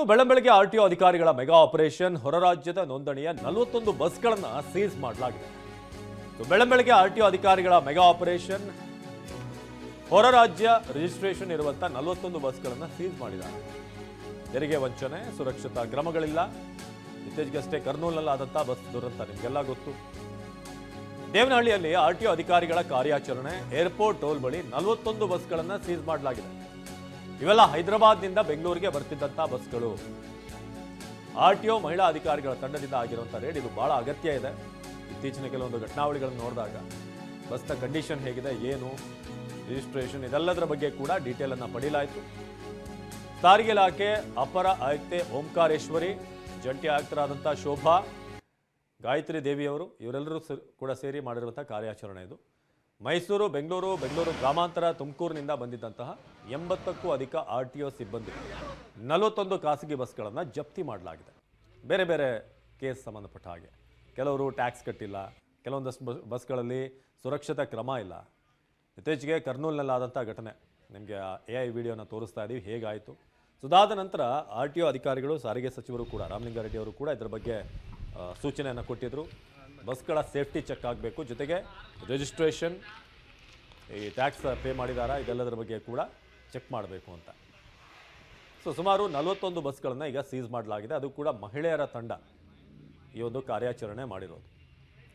ಇನ್ನು ಬೆಳಂಬೆಳಗ್ಗೆ ಆರ್ ಅಧಿಕಾರಿಗಳ ಮೆಗಾ ಆಪರೇಷನ್ ಹೊರರಾಜ್ಯದ ನೋಂದಣಿಯ ನಲವತ್ತೊಂದು ಬಸ್ಗಳನ್ನು ಸೀಸ್ ಮಾಡಲಾಗಿದೆ. ಬೆಳಂಬೆಳಗ್ಗೆ ಆರ್ ಅಧಿಕಾರಿಗಳ ಮೆಗಾ ಆಪರೇಷನ್ ಹೊರ ರಾಜ್ಯ ರಿಜಿಸ್ಟ್ರೇಷನ್ ಇರುವಂತಹ ನಲವತ್ತೊಂದು ಬಸ್ಗಳನ್ನು ಸೀಸ್ ಮಾಡಿದ್ದಾರೆ. ತೆರಿಗೆ ವಂಚನೆ, ಸುರಕ್ಷತಾ ಕ್ರಮಗಳಿಲ್ಲ. ಇತ್ತೀಚೆಗಷ್ಟೇ ಕರ್ನೂಲ್ನಲ್ಲಾದಂಥ ಬಸ್ ದುರಂತ ನಿಮಗೆಲ್ಲ ಗೊತ್ತು. ದೇವನಹಳ್ಳಿಯಲ್ಲಿ ಆರ್ ಟಿ ಅಧಿಕಾರಿಗಳ ಕಾರ್ಯಾಚರಣೆ, ಏರ್ಪೋರ್ಟ್ ಟೋಲ್ ಬಳಿ ನಲವತ್ತೊಂದು ಬಸ್ಗಳನ್ನು ಸೀಸ್ ಮಾಡಲಾಗಿದೆ. ಇವೆಲ್ಲ ಹೈದರಾಬಾದ್ನಿಂದ ಬೆಂಗಳೂರಿಗೆ ಬರ್ತಿದ್ದಂಥ ಬಸ್ಗಳು. ಆರ್ ಟಿ ಒ ಮಹಿಳಾ ಅಧಿಕಾರಿಗಳ ತಂಡದಿಂದ ಆಗಿರುವಂಥ ರೇಡ್ ಇದು ಬಹಳ ಅಗತ್ಯ ಇದೆ. ಇತ್ತೀಚಿನ ಕೆಲವೊಂದು ಘಟನಾವಳಿಗಳನ್ನು ನೋಡಿದಾಗ ಬಸ್ನ ಕಂಡೀಷನ್ ಹೇಗಿದೆ, ಏನು ರಿಜಿಸ್ಟ್ರೇಷನ್ ಇದೆಲ್ಲದರ ಬಗ್ಗೆ ಕೂಡ ಡೀಟೇಲನ್ನು ಪಡೆಯಲಾಯಿತು ಸಾರಿಗೆ ಇಲಾಖೆ ಅಪರ ಆಯುಕ್ತೆ ಓಂಕಾರೇಶ್ವರಿ, ಜಂಟಿ ಆಯುಕ್ತರಾದಂಥ ಶೋಭಾ, ಗಾಯತ್ರಿ ದೇವಿಯವರು ಇವರೆಲ್ಲರೂ ಕೂಡ ಸೇರಿ ಮಾಡಿರುವಂಥ ಕಾರ್ಯಾಚರಣೆ ಇದು. ಮೈಸೂರು, ಬೆಂಗಳೂರು ಬೆಂಗಳೂರು ಗ್ರಾಮಾಂತರ ತುಮಕೂರಿನಿಂದ ಬಂದಿದ್ದಂತಹ ಎಂಬತ್ತಕ್ಕೂ ಅಧಿಕ ಆರ್ ಟಿ ಒ ಸಿಬ್ಬಂದಿ ನಲವತ್ತೊಂದು ಖಾಸಗಿ ಬಸ್ಗಳನ್ನು ಜಪ್ತಿ ಮಾಡಲಾಗಿದೆ. ಬೇರೆ ಬೇರೆ ಕೇಸ್ ಸಂಬಂಧಪಟ್ಟ ಹಾಗೆ. ಕೆಲವರು ಟ್ಯಾಕ್ಸ್ ಕಟ್ಟಿಲ್ಲ, ಕೆಲವೊಂದಷ್ಟು ಬಸ್, ಬಸ್ಗಳಲ್ಲಿ ಸುರಕ್ಷತಾ ಕ್ರಮ ಇಲ್ಲ. ಇತ್ತೀಚೆಗೆ ಕರ್ನೂಲ್ನಲ್ಲಾದಂಥ ಘಟನೆ. ನಿಮಗೆ ಎ ಐ ವಿಡಿಯೋನ ತೋರಿಸ್ತಾ ಇದ್ದೀವಿ ಹೇಗಾಯಿತು? ಸುದಾದ ನಂತರ ಆರ್ ಟಿ ಒ ಅಧಿಕಾರಿಗಳು, ಸಾರಿಗೆ ಸಚಿವರು ಕೂಡ, ರಾಮಲಿಂಗಾರೆಡ್ಡಿ ಅವರು ಕೂಡ ಇದರ ಬಗ್ಗೆ ಸೂಚನೆಯನ್ನು ಕೊಟ್ಟಿದ್ದರು ಬಸ್ಗಳ ಸೇಫ್ಟಿ ಚೆಕ್ ಆಗಬೇಕು. ಜೊತೆಗೆ ರಿಜಿಸ್ಟ್ರೇಷನ್ ಈ ಟ್ಯಾಕ್ಸ್ ಪೇ ಮಾಡಿದಾರಾ, ಇದೆಲ್ಲದರ ಬಗ್ಗೆ ಕೂಡ ಚೆಕ್ ಮಾಡಬೇಕು ಅಂತ. ಸೊ ಸುಮಾರು ನಲವತ್ತೊಂದು ಬಸ್ಗಳನ್ನು ಈಗ ಸೀಸ್ ಮಾಡಲಾಗಿದೆ. ಅದು ಕೂಡ ಮಹಿಳೆಯರ ತಂಡ ಈ ಒಂದು ಕಾರ್ಯಾಚರಣೆ ಮಾಡಿರೋದು.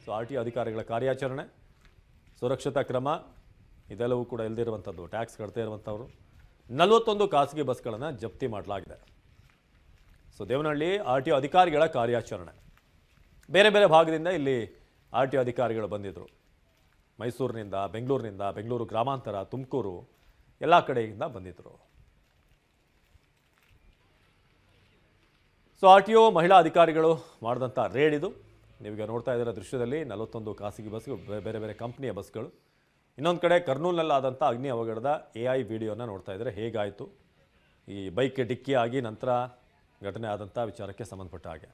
ಸೊ ಆರ್ ಟಿ ಅಧಿಕಾರಿಗಳ ಕಾರ್ಯಾಚರಣೆ, ಸುರಕ್ಷತಾ ಕ್ರಮ, ಇದೆಲ್ಲವೂ ಕೂಡ ಇಲ್ದಿರುವಂಥದ್ದು. ಟ್ಯಾಕ್ಸ್ ಕಟ್ತಾ ಇರುವಂಥವ್ರು. ನಲವತ್ತೊಂದು ಖಾಸಗಿ ಬಸ್ಗಳನ್ನು ಜಪ್ತಿ ಮಾಡಲಾಗಿದೆ. ಸೊ ದೇವನಹಳ್ಳಿ ಆರ್ ಟಿ ಅಧಿಕಾರಿಗಳ ಕಾರ್ಯಾಚರಣೆ. ಬೇರೆ ಬೇರೆ ಭಾಗದಿಂದ ಇಲ್ಲಿ ಆರ್ ಟಿ ಅಧಿಕಾರಿಗಳು ಬಂದಿದ್ದರು ಮೈಸೂರಿನಿಂದ, ಬೆಂಗಳೂರಿನಿಂದ, ಬೆಂಗಳೂರು ಗ್ರಾಮಾಂತರ, ತುಮಕೂರು ಎಲ್ಲ ಕಡೆಯಿಂದ ಬಂದಿದ್ದರು ಸೊ ಆರ್ ಟಿ ಒ ಮಹಿಳಾ ಅಧಿಕಾರಿಗಳು ಮಾಡಿದಂಥ ರೇಡ್ ಇದು. ನೀವೀಗ ನೋಡ್ತಾ ಇದ್ದೀರ ದೃಶ್ಯದಲ್ಲಿ ನಲವತ್ತೊಂದು ಖಾಸಗಿ ಬಸ್ಗಳು ಬೇರೆ ಬೇರೆ ಕಂಪ್ನಿಯ ಬಸ್ಗಳು. ಇನ್ನೊಂದು ಕಡೆ ಕರ್ನೂಲ್ನಲ್ಲಾದಂಥ ಅಗ್ನಿ ಅವಘಡದ ಎ ಐ ವಿಡಿಯೋನ ನೋಡ್ತಾ ಇದ್ದಾರೆ, ಹೇಗಾಯಿತು? ಈ ಬೈಕ್ ಡಿಕ್ಕಿ ಆಗಿ ನಂತರ ಘಟನೆ ಆದಂಥ ವಿಚಾರಕ್ಕೆ ಸಂಬಂಧಪಟ್ಟ ಹಾಗೆ.